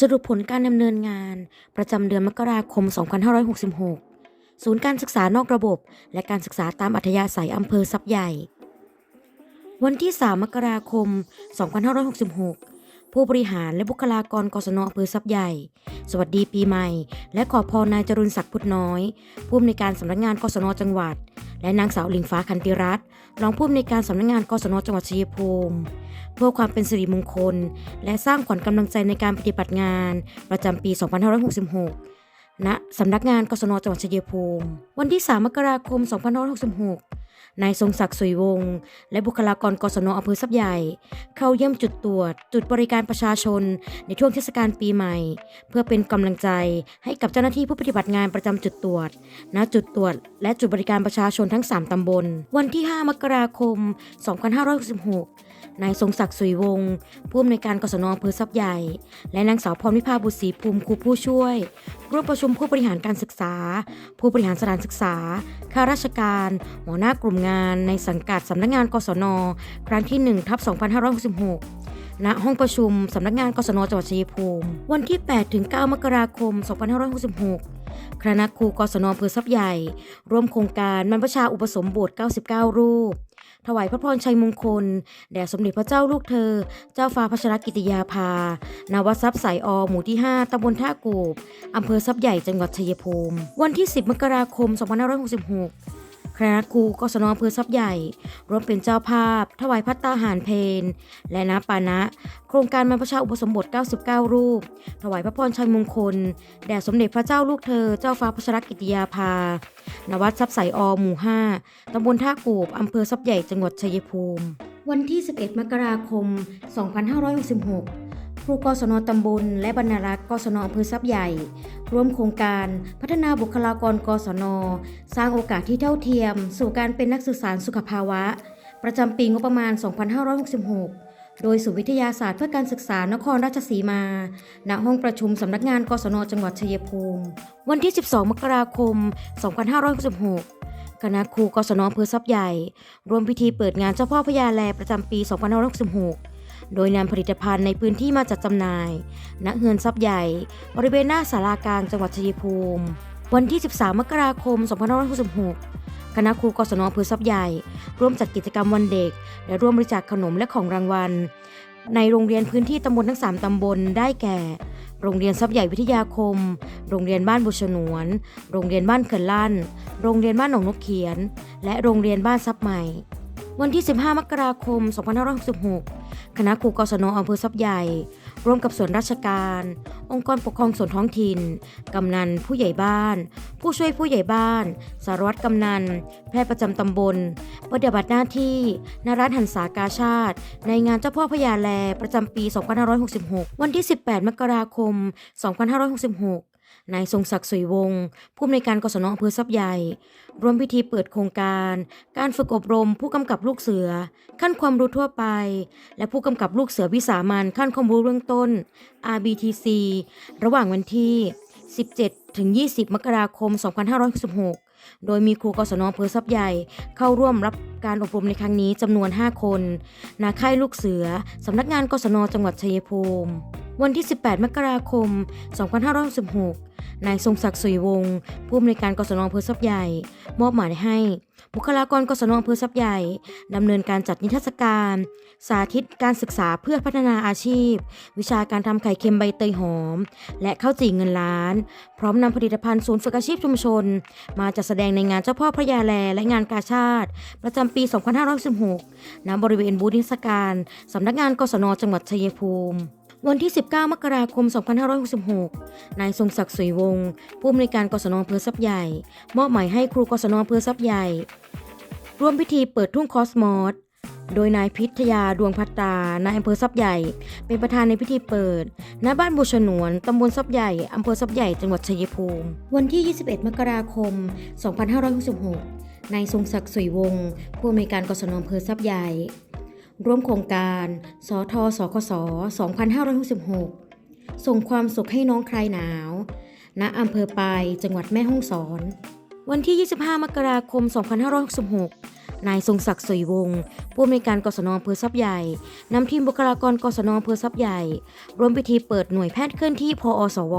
สรุปผลการดำเนินงาน ประจำเดือนมกราคม 2566 ศูนย์การศึกษานอกระบบ และการศึกษาตามอัธยาศัยอำเภอซับใหญ่ วันที่ 3 มกราคม 2566 ผู้บริหารและบุคลากรกศนอำเภอซับใหญ่ สวัสดีปีใหม่ และขอพรนายจรุนศักดิ์พุทธน้อย ผู้อำนวยการสำนักงานกศนจังหวัด และนางสาวลิงฟ้าคันติรัตน์รองผู้อำนวยการสำนักงานกศนจังหวัดชัยภูมิ เพื่อความเป็นสิริมงคล และสร้างขวัญกำลังใจในการปฏิบัติงาน ประจำปี 2566 ณสำนักงานกศนจังหวัดชัยภูมิ วันที่ 3 มกราคม 2566 นายทรงศักดิ์สุยวงศ์และบุคลากรกศนอำเภอซับใหญ่ เข้าเยี่ยมจุดตรวจ จุดบริการประชาชน ในช่วงเทศกาลปีใหม่ เพื่อเป็นกำลังใจให้กับเจ้าหน้าที่ผู้ปฏิบัติงานประจำจุดตรวจ ณ จุดตรวจ และจุดบริการประชาชนทั้ง 3 ตำบล วันที่ 5 มกราคม 2566 นายทรงศักดิ์สุยวงศ์ผู้อำนวยการกศนอำเภอซับใหญ่ และนางสาวพรวิภาบุตรศรีภูมิครูผู้ช่วย ร่วมประชุมผู้บริหารการศึกษา ผู้บริหารสถานศึกษา ข้าราชการ หัวหน้ากลุ่มงาน ในสังกัดสำนักงานกศน ครั้งที่1ทับ2566ณห้องประชุมสำนักงานกศนจังหวัดชัยภูมิ วันที่ 8 ถึง 9 มกราคม 2566 คณะครูกศนอำเภอซับใหญ่ ร่วมโครงการบรรพชาอุปสมบท 99 รูป ถวายพระพรชัยมงคล แด่สมเด็จพระเจ้าลูกเธอ เจ้าฟ้าพัชรกิติยาภานวัดทรัพย์สายอหมู่ที่ 5ตำบลท่ากูบอำเภอซับใหญ่จังหวัดชัยภูมิ วันที่ 10 มกราคม 2566 คณะครูกศนอำเภอซับใหญ่ร่วมเป็นเจ้าภาพ ถวายพัตตาหารเพนและน้ำปานะ โครงการบรรพชาอุปสมบท 99 รูป ถวายพระพรชัยมงคล แด่สมเด็จพระเจ้าลูกเธอ เจ้าฟ้าพัชรกิติยาภานวัดทรัพย์สายอหมู่ 5 ตำบลท่ากูบอำเภอซับใหญ่ จังหวัดชัยภูมิ วันที่ 11 มกราคม 2566 รูกศนตำบล และบรรณารักษ์กศนอำเภอซับใหญ่ ร่วมโครงการพัฒนาบุคลากรกศน สร้างโอกาสที่เท่าเทียม สู่การเป็นนักสื่อสารสุขภาวะ ประจำปีงบประมาณ 2566 โดยศูนย์วิทยาศาสตร์เพื่อการศึกษานครราชสีมา ณ ห้องประชุมสำนักงานกศนจังหวัดชัยภูมิ วันที่ 12 มกราคม 2566คณะครูกศนอำเภอซับใหญ่ ร่วมพิธีเปิดงานเจ้าพ่อพญาแลประจำปี 2566 โดยนำผลิตภัณฑ์ในพื้นที่มาจัดจำหน่าย ณ เฮือนซับใหญ่ บริเวณหน้าสารากลางจังหวัดชัยภูมิ วันที่ 13 มกราคม 2566 คณะครูกศนอำเภอซับใหญ่ ร่วมจัดกิจกรรมวันเด็ก และร่วมบริจาคขนมและของรางวัล ในโรงเรียนพื้นที่ตำบลทั้ง 3 ตำบลได้แก่โรงเรียนซับใหญ่วิทยาคม โรงเรียนบ้านบุชนวน โรงเรียนบ้านเขื่อนลั่น โรงเรียนบ้านหนองนกเขียน และโรงเรียนบ้านซับใหม่ วันที่ 15 มกราคม 2566 คณะครูกศนอำเภอซับใหญ่ ร่วมกับส่วนราชการ องค์กรปกครองส่วนท้องถิ่น กำนัน ผู้ใหญ่บ้าน ผู้ช่วยผู้ใหญ่บ้าน สารวัตรกำนัน แพทย์ประจำตำบล ปฏิบัติหน้าที่ณร้านหันษากาชาติ ในงานเจ้าพ่อพญาแล ประจำปี 2566 วันที่ 18 มกราคม 2566 นายทรงศักดิ์สุยวงศ์ผู้อำนวยการกศนอำเภอซับใหญ่ร่วมพิธีเปิดโครงการ การฝึกอบรม ผู้กำกับลูกเสือ ขั้นความรู้ทั่วไป และผู้กำกับลูกเสือวิสามันขั้นความรู้เบื้องต้น RBTC ระหว่างวันที่ 17 ถึง 20 มกราคม 2566 โดยมีครูกศนอำเภอซับใหญ่เข้าร่วมรับการอบรมในครั้งนี้จำนวน 5 คนนาค่ายลูกเสือสำนักงานกศนจังหวัดชัยภูมิ วันที่ 18 มกราคม 2566 นายทรงศักดิ์สุยวงศ์ผู้อำนวยการกศนอำเภอซับใหญ่ มอบหมายให้ บุคลากรกศนอำเภอซับใหญ่ดำเนินการจัดนิทรรศการ สาธิตการศึกษาเพื่อพัฒนาอาชีพ วิชาการทำไข่เค็มใบเตยหอม และข้าวจี่เงินล้าน พร้อมนำผลิตภัณฑ์ศูนย์ฝึกอาชีพชุมชน มาจัดแสดงในงานเจ้าพ่อพระยาแลและงานกาชาติ ประจำปี 2516ณบริเวณบูธนิทรรศการสำนักงานกศนจังหวัดชัยภูมิ วันที่ 19 มกราคม 2566 นายทรงศักดิ์สุยวงศ์ผู้อำนวยการกศนอำเภอซับใหญ่ มอบหมายให้ครูกศนอำเภอซับใหญ่ ร่วมพิธีเปิดทุ่งคอสมอสโดยนายพิทยาดวงพัตตานายอำเภอซับใหญ่ เป็นประธานในพิธีเปิด ณ บ้านบูชนวน ตำบลซับใหญ่ อำเภอซับใหญ่ จังหวัดชัยภูมิ วันที่ 21 มกราคม 2566 นายทรงศักดิ์สุยวงศ์ผู้อำนวยการกศนอำเภอซับใหญ่ ร่วมโครงการ สทสคส 2566 ส่งความสุขให้น้องคลายหนาว ณ อำเภอปาย จังหวัดแม่ฮ่องสอน วันที่ 25 มกราคม 2566 นายทรงศักดิ์สวยวงศ์ผู้อำนวยการกศนอำเภอทรัพย์ใหญ่ นำทีมบุคลากรกศนอำเภอทรัพย์ใหญ่ ร่วมพิธีเปิดหน่วยแพทย์เคลื่อนที่พอสว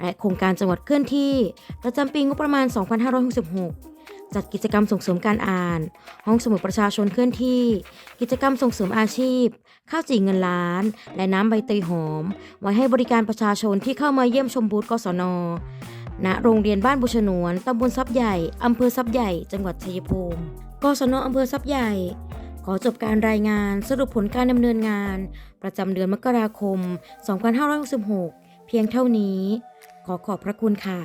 และโครงการจังหวัดเคลื่อนที่ ประจำปีงบประมาณ 2566 จัดกิจกรรมส่งเสริมการอ่าน ห้องสมุดประชาชนเคลื่อนที่ กิจกรรมส่งเสริมอาชีพ ข้าวจี่เงินล้าน และน้ำใบเตยหอม ไว้ให้บริการประชาชนที่เข้ามาเยี่ยมชมบูธกศนณโรงเรียนบ้านบุชนวนตำบลทรัพย์ใหญ่อำเภอทรัพย์ใหญ่ จังหวัดชัยภูมิกศนอำเภอทรัพย์ใหญ่ ขอจบการรายงานสรุปผลการดำเนินงาน ประจำเดือนมกราคม 2566 เพียงเท่านี้ ขอขอบพระคุณค่ะ